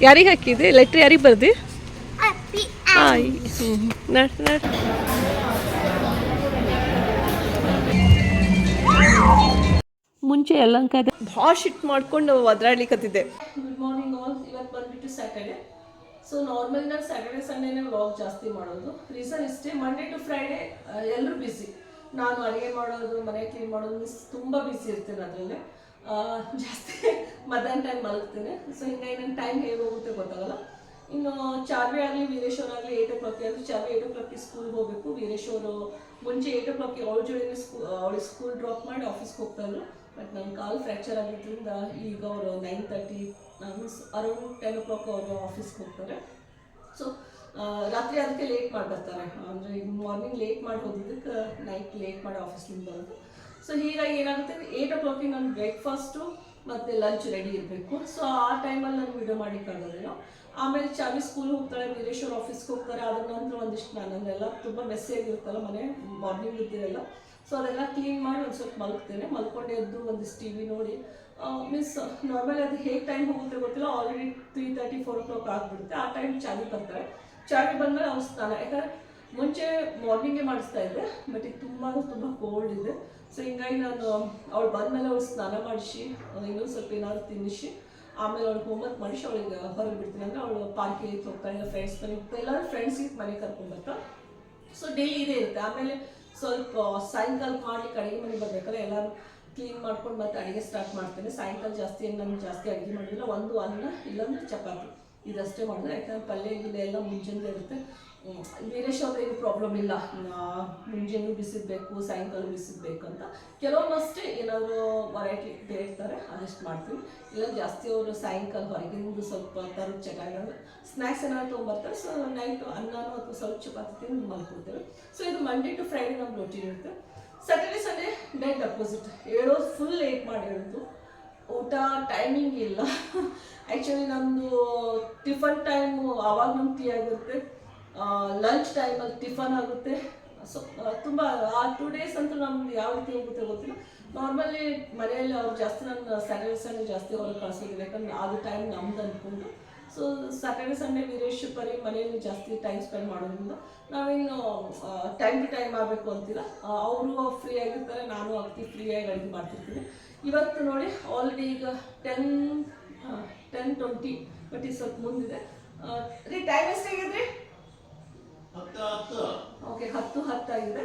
ಯಾರಿಗೆ ಹಾಕಿದೆ ಲೆಟ್ರ್ ಯಾರಿಗೆ ಬರ್ದಿ? ಅಪ್ಪಿ ಹಾಂ ಹ್ಞೂ ನಡ್ ನಡ್ ಮುಂಚೆ ಎಲ್ಲಂಕಾದ ಭಾಳ ಶಿಟ್ ಮಾಡ್ಕೊಂಡು ಒದ್ರಾಡ್ಲಿಕ್ಕತ್ತಿದ್ದೆ ಗುಡ್ ಮಾರ್ನಿಂಗ್ ಆಲ್ ಇವತ್ತು ಬಂದ್ಬಿಟ್ಟು ಸ್ಯಾಟರ್ಡೆ ಸೊ ನಾರ್ಮಲ್ ನಾನು ಸ್ಯಾಟರ್ಡೆ ಸಂಡೇನೇ ವ್ಲಾಗ್ ಜಾಸ್ತಿ ಮಾಡೋದು. ರೀಸನ್ ಇಷ್ಟೇ ಮಂಡೇ ಟು ಫ್ರೈಡೇ ಎಲ್ಲರೂ ಬಿಸಿ ನಾನು ಅಡುಗೆ ಮಾಡೋದು ಮನೆ ಕ್ಲೀನ್ ಮಾಡೋದು ಮೀನ್ಸ್ ತುಂಬ ಬಿಸಿ ಇರ್ತೇನೆ ಅದರಲ್ಲೇ. ಜಾಸ್ತಿ ಮಧ್ಯಾಹ್ನ ಟೈಮ್ ಮಲಗ್ತೇನೆ. ಸೊ ಹಿಂಗಾಗಿ ನನ್ನ ಟೈಮ್ ಹೇಗೆ ಹೋಗುತ್ತೆ ಗೊತ್ತಾಗಲ್ಲ. ಇನ್ನು ಚಾರ್ವಿ ಆಗಲಿ, ವೀರೇಶ್ವರ್ ಆಗಲಿ ಏಟ್ ಓ ಕ್ಲಾಕ್ ಅಂದರೆ ಚಾರ್ವಿ ಏಟ್ ಓ ಕ್ಲಾಕ್ಗೆ ಸ್ಕೂಲ್ಗೆ ಹೋಗಬೇಕು. ವೀರೇಶ್ವರು ಮುಂಚೆ ಏಟ್ ಓ ಕ್ಲಾಕ್ಗೆ ಅವಳ ಜೋಡಿನೇ ಸ್ಕೂ ಅವಳಿಗೆ ಸ್ಕೂಲ್ ಡ್ರಾಪ್ ಮಾಡಿ ಆಫೀಸ್ಗೆ ಹೋಗ್ತಾಯಿದ್ರು ಬಟ್ ನನ್ನ ಕಾಲು ಫ್ರ್ಯಾಕ್ಚರ್ ಆಗಿದ್ದರಿಂದ ಈಗ ಅವರು nine thirty means around ten o'clock ಅವರು ಆಫೀಸ್ಗೆ ಹೋಗ್ತಾರೆ. ಸೊ ರಾತ್ರಿ ಅದಕ್ಕೆ ಲೇಟ್ ಮಾಡಿ ಬರ್ತಾರೆ ಅಂದರೆ ಈಗ ಮಾರ್ನಿಂಗ್ ಲೇಟ್ ಮಾಡಿ ಹೋಗಿದ್ದಕ್ಕೆ ನೈಟ್ ಲೇಟ್ ಮಾಡಿ ಆಫೀಸ್ನಿಂದ ಬರೋದು. ಸೊ ಹೀಗಾಗಿ ಏನಾಗುತ್ತೆ? ಏಯ್ಟ್ ಓ ಕ್ಲಾಕಿಗೆ ನಾನು ಬ್ರೇಕ್ಫಾಸ್ಟು ಮತ್ತು ಲಂಚ್ ರೆಡಿ ಇರಬೇಕು. ಸೊ ಆ ಟೈಮಲ್ಲಿ ನಾನು ವಿಡಿಯೋ ಮಾಡಿಕ್ಕಾಗೋದಿಲ್ಲ ಆಮೇಲೆ ಚಾವಿ ಸ್ಕೂಲ್ ಹೋಗ್ತಾಳೆ ವೀರೇಶ್ವರ ಆಫೀಸ್ಗೆ ಹೋಗ್ತಾರೆ. ಅದ್ರ ನಂತರ ಒಂದಿಷ್ಟು ನಾನೆಲ್ಲ ತುಂಬ ಮೆಸ್ಸಿ ಆಗಿರುತ್ತಲ್ಲ ಮನೆ ಮಾರ್ನಿಂಗ್ ಇದ್ದಿರಲ್ಲ ಸೊ ಅದೆಲ್ಲ ಕ್ಲೀನ್ ಮಾಡಿ ಒಂದು ಸ್ವಲ್ಪ ಮಲ್ಕ್ತೇನೆ ಮಲ್ಕೊಂಡು ಎದ್ದು ಒಂದಿಷ್ಟು ಟಿ ವಿ ನೋಡಿ. ಮೀನ್ಸ್ ನಾರ್ಮಲ್ ಅದು ಹೇಗೆ ಟೈಮ್ ಹೋಗುತ್ತೆ ಗೊತ್ತಿಲ್ಲ. Already three thirty four o'clock ಆಗಿಬಿಡುತ್ತೆ. ಆ ಟೈಮ್ ಚಾವಿ ಬರ್ತಾರೆ ಚಾವಿ ಬಂದಮೇಲೆ ಅವ್ನು ಸ್ನಾನ ಯಾಕಂದರೆ ಮುಂಚೆ ಮಾರ್ನಿಂಗೇ ಮಾಡಿಸ್ತಾ ಇದ್ದೆ ಬಟ್ ಈಗ ತುಂಬ ತುಂಬ ಕೋಲ್ಡ್ ಇದೆ. ಸೊ ಹಿಂಗಾಗಿ ನಾನು ಅವಳು ಬಂದಮೇಲೆ ಅವಳು ಸ್ನಾನ ಮಾಡಿಸಿ ಇನ್ನೊಂದು ಸ್ವಲ್ಪ ಏನಾದ್ರು ತಿನ್ನಿಸಿ, ಆಮೇಲೆ ಅವಳು ಹೋಮ್ವರ್ಕ್ ಮಾಡಿಸಿ ಅವಳಿಗೆ ಹೊರಗೆ ಬಿಡ್ತೀನಿ. ಅಂದರೆ ಅವಳು ಪಾರ್ಕಿಗೆ ಹೋಗ್ತಾ ಇಲ್ಲ ಫ್ರೆಂಡ್ಸ್ ಮನೆಗೆ ಹೋಗ್ತಾ ಎಲ್ಲರೂ ಫ್ರೆಂಡ್ಸಿಗೆ ಮನೆಗೆ ಕರ್ಕೊಂಡು ಬರ್ತಾ. ಸೊ ಡೈಲಿ ಇದೇ ಇರುತ್ತೆ. ಆಮೇಲೆ ಸ್ವಲ್ಪ ಸಾಯಂಕಾಲ ಮಾಡಿ ಅಡುಗೆ ಮನೆಗೆ ಬರ್ಬೇಕಾದ್ರೆ ಎಲ್ಲರೂ ಕ್ಲೀನ್ ಮಾಡ್ಕೊಂಡು ಮತ್ತೆ ಅಡುಗೆ ಸ್ಟಾರ್ಟ್ ಮಾಡ್ತೇನೆ. ಸಾಯಂಕಾಲ ಜಾಸ್ತಿ ಏನು ನಾನು ಜಾಸ್ತಿ ಅಡುಗೆ ಮಾಡಿಲ್ಲ ಒಂದು ಅನ್ನ ಇಲ್ಲಾಂದ್ರೆ ಚಪಾತಿ. ಇದಷ್ಟೇ ಮಾಡಿದ್ರೆ, ಯಾಕಂದ್ರೆ ಪಲ್ಯ ಗಿಲ್ಲೆ ಎಲ್ಲ ಮುಂಚೆನೇ ಇರುತ್ತೆ. ಅವ್ರದ್ದು ಏನು ಪ್ರಾಬ್ಲಮ್ ಇಲ್ಲ. ಮುಂಜಾನೆ ಬಿಸಿದ್ಬೇಕು ಸಾಯಂಕಾಲ ಅಂತ. ಕೆಲವೊಮ್ಮೆ ಅಷ್ಟೇ ಏನಾದರೂ ವೆರೈಟಿ ಇರ್ತಾರೆ, ಅದಷ್ಟು ಮಾಡ್ತೀವಿ. ಇಲ್ಲ ಜಾಸ್ತಿ ಅವರು ಸಾಯಂಕಾಲ ಹೊರಗಿಂದು ಸ್ವಲ್ಪ ತರ ಚೆನ್ನಾಗಿ ಸ್ನ್ಯಾಕ್ಸ್ ಏನಾದ್ರು ತೊಗೊಂಬರ್ತಾರೆ ಸೊ ನೈಟ್ ಅನ್ನನೂ ಅಥವಾ ಸ್ವಲ್ಪ ಚಪಾತಿ ತಿಂದು ಮಲ್ಕೊಡ್ತೇವೆ ಸೊ ಇದು ಮಂಡೇ ಟು ಫ್ರೈಡೆ ನಮ್ಮ ರೊಟೀನ್ ಇರುತ್ತೆ. ಸ್ಯಾಟರ್ಡೆ ಸಂಡೇ ಡೈಟ್ ಅಪೋಸಿಟ್ ಹೇಳೋದು ಫುಲ್ ಲೇಟ್ ಮಾಡಿ ಹೇಳೋದು. ಊಟ ಟೈಮಿಂಗ್ ಇಲ್ಲ. ಆ್ಯಕ್ಚುಲಿ ನಮ್ಮದು ಟಿಫನ್ ಟೈಮು ಆವಾಗ ಟೀ ಆಗಿರುತ್ತೆ. ಲಂಚ್ ಟೈಮಲ್ಲಿ ಟಿಫನ್ ಆಗುತ್ತೆ. ಸೊ ತುಂಬ, ಆ ಟೂ ಡೇಸ್ ಅಂತೂ ನಮ್ಗೆ ಯಾವ ರೀತಿ ಹೋಗುತ್ತೆ ಗೊತ್ತಿಲ್ಲ. ನಾರ್ಮಲಿ ಮನೆಯಲ್ಲಿ ಅವ್ರು ಜಾಸ್ತಿ ನನ್ನ ಸ್ಯಾಟರ್ಡೆ ಸಂಡೇ ಜಾಸ್ತಿ ಹೊರಗೆ ಕಳಿಸೋದಿಲ್ಲ. ಯಾಕಂದ್ರೆ ಅದು ಟೈಮ್ ನಮ್ದು ಅಂದ್ಕೊಂಡು ಸೊ ಸ್ಯಾಟರ್ಡೆ ಸಂಡೇ ವೀರೇಶ್ ಪರಿ ಮನೆಯಲ್ಲಿ ಜಾಸ್ತಿ ಟೈಮ್ ಸ್ಪೆಂಡ್ ಮಾಡೋದ್ರಿಂದ ನಾವೇನು ಟೈಮ್ ಟು ಟೈಮ್ ಆಗಬೇಕು ಅಂತಿಲ್ಲ. ಅವರು ಫ್ರೀ ಆಗಿರ್ತಾರೆ, ನಾನು ಅತಿ ಫ್ರೀಯಾಗಿ ಅಡುಗೆ ಮಾಡ್ತಿರ್ತೀನಿ. ಇವತ್ತು ನೋಡಿ ಆಲ್ರೆಡಿ ಈಗ ಟೆನ್ ಟೆನ್ ಟ್ವೆಂಟಿ ಬಟ್ ಸ್ವಲ್ಪ ಮುಂದಿದೆ. ರೀ ಟೈಮ್ ಎಷ್ಟಾಗಿದೆ ಓಕೆ, ಹತ್ತು ಹತ್ತಾಗಿದೆ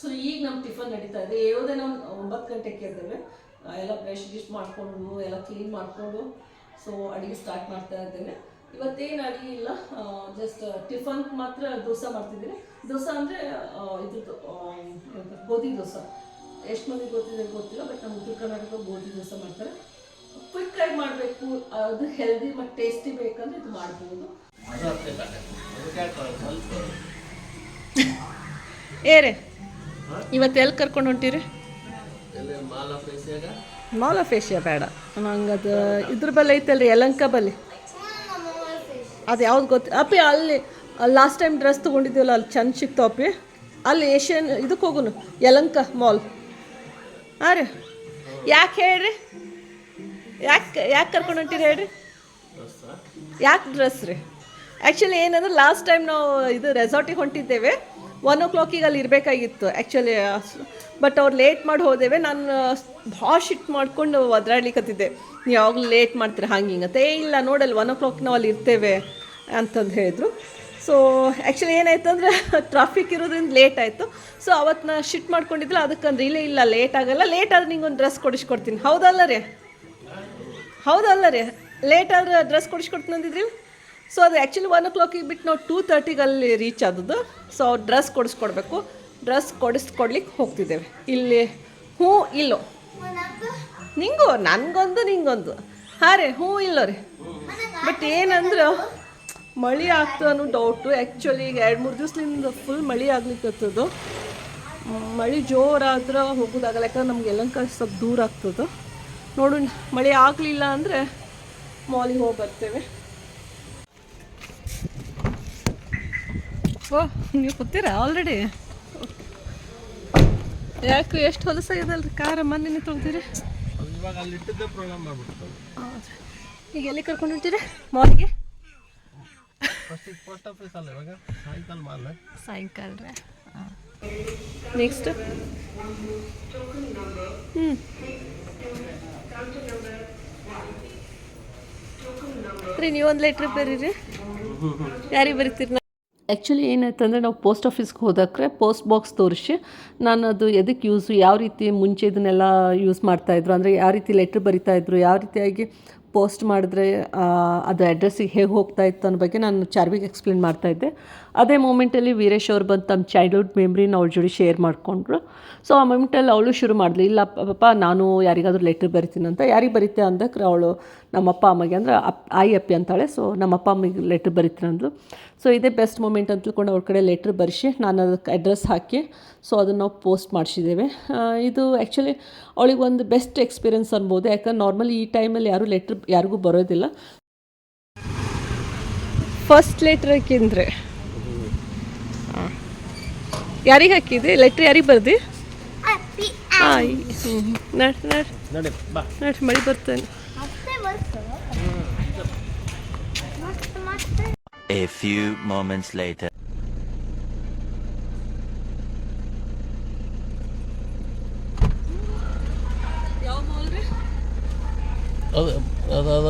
ಸೊ ಈಗ ನಮ್ಮ ಟಿಫನ್ ನಡೀತಾ ಇದೆ. ಹೇಳೋದೇ ನಾವು ಒಂಬತ್ತು ಗಂಟೆಗೆ ಕೇಳ್ತೇವೆ ಎಲ್ಲ ಬ್ರಷ್ ಗಿಶ್ ಮಾಡಿಕೊಂಡು, ಎಲ್ಲ ಕ್ಲೀನ್ ಮಾಡಿಕೊಂಡು ಸೊ ಅಡುಗೆ ಸ್ಟಾರ್ಟ್ ಮಾಡ್ತಾ ಇದ್ದೇನೆ. ಇವತ್ತೇನು ಅಡುಗೆ ಇಲ್ಲ. ಜಸ್ಟ್ ಟಿಫನ್ ಮಾತ್ರ ದೋಸೆ ಮಾಡ್ತಿದ್ದೀನಿ. ದೋಸೆ ಅಂದರೆ ಇದ್ರದ್ದು ಗೋಧಿ ದೋಸೆ. ಎಷ್ಟು ಮಂದಿ ಗೊತ್ತಿದೆ ಗೊತ್ತಿಲ್ಲ ಬಟ್ ನಮ್ಮ ಉತ್ತರ ಕರ್ನಾಟಕ ಗೋಧಿ ದೋಸೆ ಮಾಡ್ತಾರೆ. ಕ್ವಿಕ್ಕಾಗಿ ಮಾಡಬೇಕು. ಅದು ಹೆಲ್ದಿ ಮತ್ತು ಟೇಸ್ಟಿ ಬೇಕಂದ್ರೆ ಇದು ಮಾಡ್ಬೋದು. ಏರೇ ಇವತ್ತು ಎಲ್ಲಿ ಕರ್ಕೊಂಡು ಹೊಂಟಿರಿ? ಮಾಲ್ ಆಫ್ ಏಷ್ಯಾ ಬೇಡ. ನಂಗದು ಇದ್ರ ಬಲ್ಲಿ ಐತಲ್ರಿ, ಯಲಂಕ ಬಲ್ಲಿ. ಅದು ಯಾವ್ದು ಗೊತ್ತು ಅಪ್ಪಿ, ಅಲ್ಲಿ ಲಾಸ್ಟ್ ಟೈಮ್ ಡ್ರೆಸ್ ತೊಗೊಂಡಿದ್ದೀವಲ್ಲ, ಅಲ್ಲಿ ಚಂದ ಸಿಕ್ತು ಅಪ್ಪಿ. ಅಲ್ಲಿ ಏಷ್ಯನ್ ಇದಕ್ಕೆ ಹೋಗುನು, ಯಲಂಕ ಮಾಲ್. ಹಾಂ ರೀ. ಯಾಕೆ ಹೇಳ್ರಿ? ಯಾಕೆ ಯಾಕೆ ಕರ್ಕೊಂಡು ಹೊಂಟಿರಿ ಹೇಳ್ರಿ? ಯಾಕೆ ಡ್ರೆಸ್ ರೀ? ಆ್ಯಕ್ಚುಲಿ ಏನಂದ್ರೆ ಲಾಸ್ಟ್ ಟೈಮ್ ನಾವು ಇದು ರೆಸಾರ್ಟಿಗೆ ಹೊಂಟಿದ್ದೇವೆ. ಒನ್ ಓ ಕ್ಲಾಕಿಗೆ ಅಲ್ಲಿ ಇರಬೇಕಾಗಿತ್ತು ಆ್ಯಕ್ಚುಲಿ ಬಟ್ ಅವ್ರು ಲೇಟ್ ಮಾಡಿ ಹೋದೇವೆ. ನಾನು ಭಾಳ ಶಿಟ್ ಮಾಡ್ಕೊಂಡು ಒದ್ರಾಡ್ಲಿಕ್ಕತ್ತಿದ್ದೆ ನೀವು ಯಾವಾಗಲೂ ಲೇಟ್ ಮಾಡ್ತೀರಾ, ಹಂಗೆ ಅಂತ. ಏ, ಇಲ್ಲ, ನೋಡಲ್ಲ ಒನ್ ಓ ಕ್ಲಾಕ್ ನಾವು ಅಲ್ಲಿ ಇರ್ತೇವೆ ಅಂತಂದು ಹೇಳಿದ್ರು. ಸೊ ಆ್ಯಕ್ಚುಲಿ ಏನಾಯ್ತು ಅಂದರೆ ಟ್ರಾಫಿಕ್ ಇರೋದ್ರಿಂದ ಲೇಟ್ ಆಯಿತು. ಸೊ ಅವತ್ತು ನಾ ಶಿಟ್ ಅದಕ್ಕೆ ಅದಕ್ಕಂದ್ರೆ ಇಲ್ಲ ಇಲ್ಲ ಲೇಟ್ ಆಗಲ್ಲ. ಲೇಟ್ ಆದರೆ ನಿಂಗೆ ಒಂದು ಡ್ರೆಸ್ ಕೊಡಿಸ್ಕೊಡ್ತೀನಿ. ಹೌದಲ್ಲ ರೀ? ಹೌದಲ್ಲ ರೀ? ಲೇಟ್ ಆದರೆ ಡ್ರೆಸ್ ಕೊಡಿಸ್ಕೊಡ್ತೀನಿ ಅಂದಿದ್ರಿ? ಸೊ ಅದು ಆ್ಯಕ್ಚುಲಿ ಒನ್ ಓ ಕ್ಲಾಕಿಗೆ ಬಿಟ್ಟು ನಾವು ಟೂ ತರ್ಟಿಗೆ ಅಲ್ಲಿ ರೀಚ್ ಆದದ್ದು. ಸೊ ಅವ್ರು ಡ್ರೆಸ್ ಕೊಡಿಸ್ಕೊಡ್ಬೇಕು. ಡ್ರೆಸ್ ಕೊಡಿಸ್ಕೊಡ್ಲಿಕ್ಕೆ ಹೋಗ್ತಿದ್ದೇವೆ. ಇಲ್ಲಿ ಹ್ಞೂ ಇಲ್ಲೋ. ನಿಂಗು, ನನಗೊಂದು, ನಿಂಗೊಂದು. ಹಾಂ ರೀ ಹ್ಞೂ ಇಲ್ಲೋ ರೀ. ಬಟ್ ಏನಂದ್ರೆ ಮಳೆ ಅನ್ನೋ ಡೌಟು ಆ್ಯಕ್ಚುಲಿ ಈಗ ಎರಡು ಮೂರು ದಿವ್ಸದಿಂದ ಫುಲ್ ಮಳೆ ಆಗ್ಲಿಕ್ಕತ್ತದು ಮಳೆ ಜೋರಾದ್ರೆ ಹೋಗೋದಾಗಲ್ಲ. ಯಾಕಂದ್ರೆ ನಮ್ಗೆ ಸ್ವಲ್ಪ ದೂರ ಆಗ್ತದೆ. ನೋಡೋಣ ಮಳೆ ಆಗಲಿಲ್ಲ ಅಂದರೆ ಮಾಲಿಗೆ ಹೋಗಿ ಬರ್ತೇವೆ. ಓ ನೀವು ಕೂತೀರಾ ಆಲ್ರೆಡಿ ಯಾಕೆ ಎಷ್ಟು ಹೊಲಸಾಗ್ಯದಲ್ರಿ ಕಾರ ಮೊನ್ನೆ ತೊಳ್ತೀರಿ ಇವಾಗ ಅಲ್ಲಿ ಇಟ್ಟಿದ್ದೆ ಪ್ರೋಗ್ರಾಮ್ ಮಾಡ್ಬಿಡ್ತಾರೆ ಈಗ ಎಲ್ಲಿ ಕರ್ಕೊಂಡು ಹೊಂಟಿರಿ? ಮಾಲ್ಗೆ ಫಸ್ಟಿಗೆ ಪೋಸ್ಟ್ ಆಫೀಸ್ ಅಲ್ಲ ಇವಾಗ? ಸಾಯಂಕಾಲ ಮಾಲ್ ಸಾಯಂಕಾಲ ರೀ ನೆಕ್ಸ್ಟ್ ಹ್ಞೂ ರೀ ನೀವೊಂದು ಲೆಟ್ರ್ ಬರೀರಿ. ಯಾರಿಗೆ ಬರೀತೀರಿ? ಆ್ಯಕ್ಚುಲಿ ಏನಾಯ್ತಂದರೆ ನಾವು ಪೋಸ್ಟ್ ಆಫೀಸ್ಗೆ ಹೋದಕ್ಕೆ ಪೋಸ್ಟ್ ಬಾಕ್ಸ್ ತೋರಿಸಿ ನಾನು ಅದು ಎದಕ್ಕೆ ಯೂಸು ಯಾವ ರೀತಿ ಮುಂಚೆ ಇದನ್ನೆಲ್ಲ ಯೂಸ್ ಮಾಡ್ತಾಯಿದ್ರು ಅಂದರೆ ಯಾವ ರೀತಿ ಲೆಟ್ರ್ ಬರಿತಾಯಿದ್ರು ಯಾವ ರೀತಿಯಾಗಿ ಪೋಸ್ಟ್ ಮಾಡಿದ್ರೆ ಅದು ಅಡ್ರೆಸ್ಸಿಗೆ ಹೇಗೆ ಹೋಗ್ತಾ ಇತ್ತು ಅನ್ನೋ ಬಗ್ಗೆ ನಾನು ಚಾರ್ವಿಗೆ ಎಕ್ಸ್ಪ್ಲೇನ್ ಮಾಡ್ತಾಯಿದ್ದೆ ಅದೇ ಮೂಮೆಂಟಲ್ಲಿ ವೀರೇಶ್ ಅವ್ರು ಬಂದು ತಮ್ಮ ಚೈಲ್ಡ್ಹುಡ್ ಮೆಮ್ರಿನ ಅವ್ರ ಜೋಡಿ ಶೇರ್ ಮಾಡಿಕೊಂಡ್ರು. ಸೊ ಆ ಮೂಮೆಂಟಲ್ಲಿ ಅವಳು ಶುರು ಮಾಡಲಿ ಇಲ್ಲ ಪಾಪ, ನಾನು ಯಾರಿಗಾದ್ರೂ ಲೆಟ್ರ್ ಬರಿತೀನಂತ ಯಾರಿಗೆ ಬರೀತೆ ಅಂದಕ್ಕೆ ಅವಳು ನಮ್ಮಪ್ಪ ಅಮ್ಮಗೆ ಅಂದ್ರೆ ಅಪ್, ಆಯಿ ಅಪ್ಪಿ ಅಂತಾಳೆ. ಸೊ ನಮ್ಮಪ್ಪ ಅಮ್ಮಗೆ ಲೆಟ್ರ್ ಬರಿತೀನಿ ಅಂದ್ಲು. ಸೊ ಇದೇ ಬೆಸ್ಟ್ ಮೂಮೆಂಟ್ ಅಂತ ತಿಳ್ಕೊಂಡು ಅವ್ರ ಕಡೆ ಲೆಟ್ರ್ ಬರೆಸಿ, ನಾನು ಅದಕ್ಕೆ ಅಡ್ರೆಸ್ ಹಾಕಿ ಸೊ ಅದನ್ನು ನಾವು ಪೋಸ್ಟ್ ಮಾಡಿಸಿದ್ದೇವೆ. ಇದು ಆ್ಯಕ್ಚುಲಿ ಅವಳಿಗೆ ಒಂದು ಬೆಸ್ಟ್ ಎಕ್ಸ್ಪೀರಿಯನ್ಸ್ ಅನ್ಬೋದು. ಯಾಕಂದ್ರೆ ನಾರ್ಮಲಿ ಈ ಟೈಮಲ್ಲಿ ಯಾರೂ ಲೆಟ್ರ್ ಯಾರಿಗೂ ಬರೋದಿಲ್ಲ. ಫಸ್ಟ್ ಲೆಟ್ರ್ ಹಾಕಿದ್ರೆ ಯಾರಿಗೆ ಹಾಕಿದೆ ಲೆಟ್ರ್ ಯಾರಿಗೆ ಬರ್ದು? ಹಾಂ ನಡ್ ನಡ್. ನಡಿ ಮಳೆ ಬರ್ತೇನೆ. A few moments later. ಅದು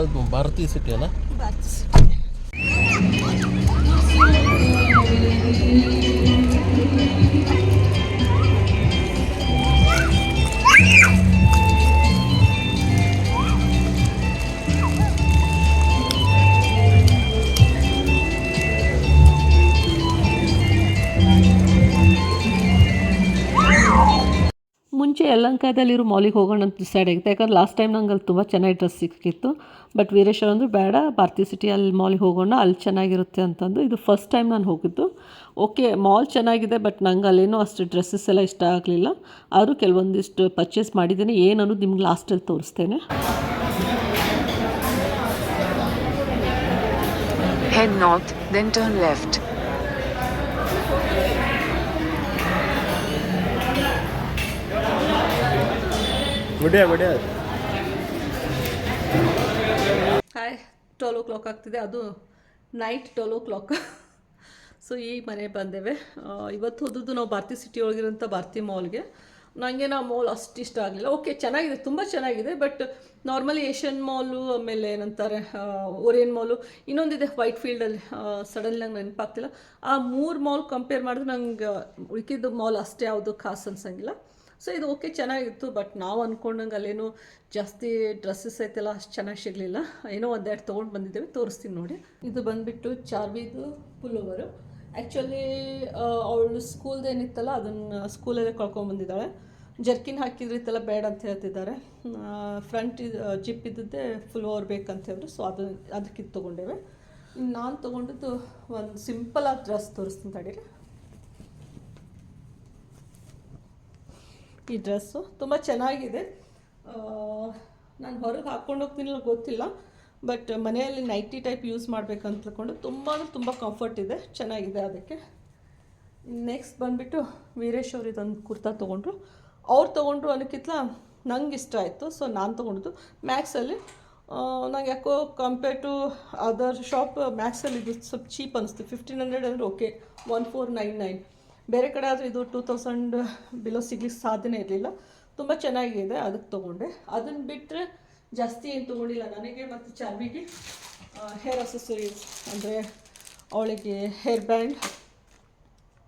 ಅದು ಭಾರತೀಯ ಸಿಟಿ ಅಲ್ಲ? ಮುಂಚೆ ಯಲ್ಲಂಕಾಯದಲ್ಲಿರೋ ಮಾಲಿಗೆ ಹೋಗೋಣ ಅಂತ ಡಿಸೈಡ್ ಆಗಿತ್ತು. ಯಾಕಂದ್ರೆ ಲಾಸ್ಟ್ ಟೈಮ್ ನಂಗೆ ಅಲ್ಲಿ ತುಂಬ ಚೆನ್ನಾಗಿ ಡ್ರೆಸ್ ಸಿಕ್ಕಿತ್ತು. ಬಟ್ ವೀರೇಶ್ವರ ಅಂದರು ಬೇಡ ಭಾರತೀಯ ಸಿಟಿ ಅಲ್ಲಿ ಮಾಲಿಗೆ ಹೋಗೋಣ ಅಲ್ಲಿ ಚೆನ್ನಾಗಿರುತ್ತೆ ಅಂತಂದು ಇದು ಫಸ್ಟ್ ಟೈಮ್ ನಾನು ಹೋಗಿದ್ದು. ಓಕೆ ಮಾಲ್ ಚೆನ್ನಾಗಿದೆ ಬಟ್ ನಂಗೆ ಅಲ್ಲೇನೋ ಅಷ್ಟು ಡ್ರೆಸ್ಸಸ್ ಎಲ್ಲ ಇಷ್ಟ ಆಗಲಿಲ್ಲ. ಆದರೂ ಕೆಲವೊಂದಿಷ್ಟು ಪರ್ಚೇಸ್ ಮಾಡಿದ್ದೀನಿ. ಏನು ಅನ್ನೋದು ನಿಮ್ಗೆ ಲಾಸ್ಟಲ್ಲಿ ತೋರಿಸ್ತೇನೆ. Head north, then turn left. Video video hi twelve o'clock ಆಗ್ತಿದೆ. ಅದು night twelve o'clock so ಈ ಮನೆ ಬಂದೇವೆ. ಇವತ್ತು ಹೋದದ್ದು ನಾವು ಭಾರತಿ ಸಿಟಿ ಒಳಗಿರೋಂಥ ಭಾರತಿ ಮಾಲ್ಗೆ ನನಗೆ ನಾವು ಮಾಲ್ ಅಷ್ಟು ಇಷ್ಟ ಆಗಲಿಲ್ಲ. ಓಕೆ ಚೆನ್ನಾಗಿದೆ, ತುಂಬ ಚೆನ್ನಾಗಿದೆ ಬಟ್ ನಾರ್ಮಲಿ ಏಷ್ಯನ್ ಮಾಲು ಆಮೇಲೆ ಏನಂತಾರೆ ಓರಿಯನ್ ಮಾಲು ಇನ್ನೊಂದಿದೆ ವೈಟ್ ಫೀಲ್ಡಲ್ಲಿ ಸಡನ್ಲಿ ನಂಗೆ ನೆನಪಾಗ್ತಿಲ್ಲ. ಆ ಮೂರು ಮಾಲ್ ಕಂಪೇರ್ ಮಾಡಿದ್ರೆ ನಂಗೆ ಉಳಿಕಿದ್ದು ಮಾಲ್ ಅಷ್ಟೇ ಯಾವುದು ಖಾಸ್ ಅನ್ಸಂಗಿಲ್ಲ. ಸೊ ಇದು ಓಕೆ ಚೆನ್ನಾಗಿತ್ತು ಬಟ್ ನಾವು ಅಂದ್ಕೊಂಡಂಗೆ ಅಲ್ಲೇನು ಜಾಸ್ತಿ ಡ್ರೆಸ್ಸಸ್ ಐತೆಲ್ಲ, ಅಷ್ಟು ಚೆನ್ನಾಗಿ ಸಿಗಲಿಲ್ಲ. ಏನೋ ಒಂದೆರಡು ತೊಗೊಂಡು ಬಂದಿದ್ದೇವೆ, ತೋರಿಸ್ತೀನಿ ನೋಡಿ. ಇದು ಬಂದುಬಿಟ್ಟು ಚಾರ್ವಿದು ಪುಲ್ಲೋವರು. ಆ್ಯಕ್ಚುಲಿ ಅವಳು ಸ್ಕೂಲ್ದು ಏನಿತ್ತಲ್ಲ, ಅದನ್ನು ಸ್ಕೂಲಲ್ಲೇ ಕಳ್ಕೊಂಬಂದಿದ್ದಾಳೆ ಜರ್ಕಿನ್ ಹಾಕಿದ್ರಿತ್ತಲ್ಲ ಬೇಡ ಅಂತ ಹೇಳ್ತಿದ್ದಾರೆ. ಫ್ರಂಟ್ ಜಿಪ್ ಇದ್ದದ್ದೇ ಫುಲ್ ಓವರ್ ಬೇಕಂತ ಹೇಳಿದ್ರು ಸೊ ಅದು ಅದಕ್ಕೆ ಇದು ತೊಗೊಂಡೇವೆ ನಾನು ತೊಗೊಂಡಿದ್ದು ಒಂದು ಸಿಂಪಲಾಗಿ ಡ್ರೆಸ್ ತೋರಿಸ್ತೀನಿ ತಡೀರಿ. ಈ ಡ್ರೆಸ್ಸು. ತುಂಬ ಚೆನ್ನಾಗಿದೆ. ನಾನು ಹೊರಗೆ ಹಾಕ್ಕೊಂಡು ಹೋಗ್ತೀನಿಲ್ಲ ಗೊತ್ತಿಲ್ಲ. ಬಟ್ ಮನೆಯಲ್ಲಿ ನೈಟಿ ಟೈಪ್ ಯೂಸ್ ಮಾಡಬೇಕಂತ ತಿಳ್ಕೊಂಡು ತುಂಬ ತುಂಬ ಕಂಫರ್ಟ್ ಇದೆ. ಚೆನ್ನಾಗಿದೆ ಅದಕ್ಕೆ. ನೆಕ್ಸ್ಟ್ ಬಂದುಬಿಟ್ಟು ವೀರೇಶ್ ಅವರು ಇದೊಂದು ಕುರ್ತಾ ತೊಗೊಂಡ್ರು. ಅವ್ರು ತೊಗೊಂಡ್ರು ಅನ್ನೋಕ್ಕಿಂತ ನಂಗೆ ಇಷ್ಟ ಆಯಿತು. ಸೊ ನಾನು ತೊಗೊಂಡಿದ್ದು. ಮ್ಯಾಕ್ಸಲ್ಲಿ ನಂಗೆ ಯಾಕೋ ಕಂಪೇರ್ ಟು ಅದರ್ ಶಾಪ್ ಮ್ಯಾಕ್ಸಲ್ಲಿ ಇದು ಸ್ವಲ್ಪ ಚೀಪ್ ಅನಿಸ್ತು. ಫಿಫ್ಟೀನ್ ಹಂಡ್ರೆಡ್ ಅಂದರೆ okay one four nine nine ಬೇರೆ ಕಡೆ ಆದರೆ ಇದು ಟೂ ತೌಸಂಡ್ ಬಿಲೋ ಸಿಗ್ಲಿಕ್ಕೆ ಸಾಧ್ಯನೇ ಇರಲಿಲ್ಲ. ತುಂಬ ಚೆನ್ನಾಗಿದೆ, ಅದಕ್ಕೆ ತೊಗೊಂಡೆ. ಅದನ್ನು ಬಿಟ್ಟರೆ ಜಾಸ್ತಿ ಏನು ತೊಗೊಂಡಿಲ್ಲ. ನನಗೆ ಮತ್ತು ಚಾರ್ವಿಗೆ ಹೇರ್ ಅಸೆಸರೀಸ್ ಅಂದರೆ ಅವಳಿಗೆ ಹೇರ್ ಬ್ಯಾಂಡ್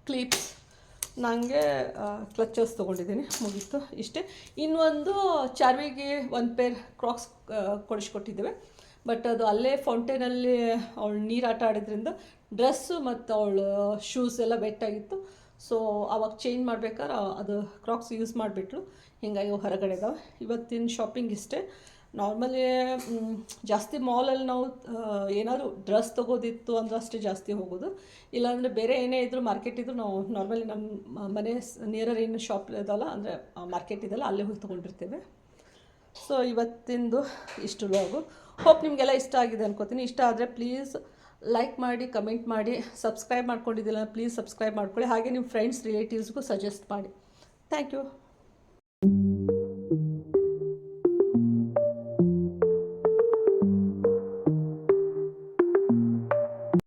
ಕ್ಲಿಪ್ಸ್ ನನಗೆ ಕ್ಲಚಸ್ ತೊಗೊಂಡಿದ್ದೀನಿ, ಮುಗೀತು ಇಷ್ಟೇ. ಇನ್ನೊಂದು ಚಾರ್ವಿಗೆ ಒಂದು ಪೇರ್ ಕ್ರಾಕ್ಸ್ ಕೊಡಿಸ್ಕೊಟ್ಟಿದ್ದೇವೆ. ಬಟ್ ಅದು ಅಲ್ಲೇ ಫೌಂಟೇನಲ್ಲಿ ಅವಳು ನೀರು ಆಟ ಆಡಿದ್ರಿಂದ ಡ್ರೆಸ್ಸು ಮತ್ತು ಅವಳು ಶೂಸ್ ಎಲ್ಲ ವೆಟ್ಟಾಗಿತ್ತು ಸೊ ಅವಾಗ ಚೇಂಜ್ ಮಾಡ್ಬೇಕಾದ್ರೆ ಅದು ಕ್ರಾಕ್ಸ್ ಯೂಸ್ ಮಾಡಿಬಿಟ್ಲು ಹಿಂಗಾಗಿ ಇದಾವೆ. ಇವತ್ತಿನ ಶಾಪಿಂಗ್ ಇಷ್ಟೇ. ನಾರ್ಮಲಿ ಜಾಸ್ತಿ ಮಾಲಲ್ಲಿ ನಾವು ಏನಾದರೂ ಡ್ರೆಸ್ ತೊಗೋದಿತ್ತು ಅಂದ್ರೆ ಅಷ್ಟೇ ಜಾಸ್ತಿ ಹೋಗೋದು. ಇಲ್ಲಾಂದರೆ ಬೇರೆ ಏನೇ ಇದ್ದರೂ ಮಾರ್ಕೆಟ್ ಇದ್ದರೂ ನಾವು ನಾರ್ಮಲಿ ನಮ್ಮ ಮನೆ ನಿಯರರ್ ಏನು ಶಾಪ್ ಇದಲ್ಲ, ಅಂದರೆ ಮಾರ್ಕೆಟ್ ಇದೆಲ್ಲ ಅಲ್ಲೇ ಹೋಗಿ ತೊಗೊಂಡಿರ್ತೇವೆ. ಸೊ ಇವತ್ತಿಂದು ಇಷ್ಟು ಲಾಗು ಹೋಪ್ ನಿಮಗೆಲ್ಲ ಇಷ್ಟ ಆಗಿದೆ ಅನ್ಕೋತೀನಿ. ಇಷ್ಟ ಆದರೆ ಪ್ಲೀಸ್ ಲೈಕ್ ಮಾಡಿ ಕಮೆಂಟ್ ಮಾಡಿ ಸಬ್ಸ್ಕ್ರೈಬ್ ಮಾಡ್ಕೊಂಡಿದ್ದಿಲ್ಲ ಪ್ಲೀಸ್ ಸಬ್ಸ್ಕ್ರೈಬ್ ಮಾಡ್ಕೊಳ್ಳಿ. ಹಾಗೆ ನಿಮ್ಮ ಫ್ರೆಂಡ್ಸ್ ರಿಲೇಟಿವ್ಸ್ಗೂ ಸಜೆಸ್ಟ್ ಮಾಡಿ. Thank you